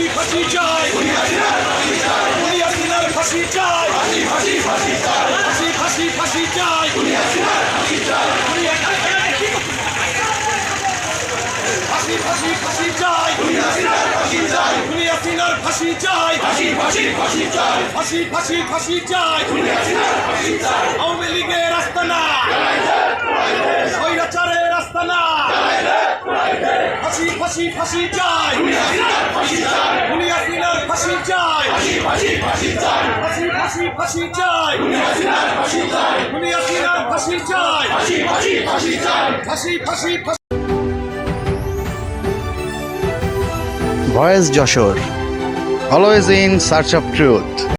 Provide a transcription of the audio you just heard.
ফাঁসি ফাঁসি চাই। দুনিয়ার ফাঁসি চাই। ফাঁসি ফাঁসি ফাঁসি চাই। ফাঁসি ফাঁসি ফাঁসি চাই। দুনিয়ার ফাঁসি চাই। ফাঁসি ফাঁসি ফাঁসি চাই। আওয়ামী লীগের রাস্তা না। রাস্তা না। ফাঁসি ফাঁসি ফাঁসি চাই। দুনিয়ার ফাঁসি চাই ফাঁসি ফাঁসি ফাঁসি চাই দুনিয়ার ফাঁসি চাই ফাঁসি ফাঁসি ফাঁসি voice Jessore always in search of truth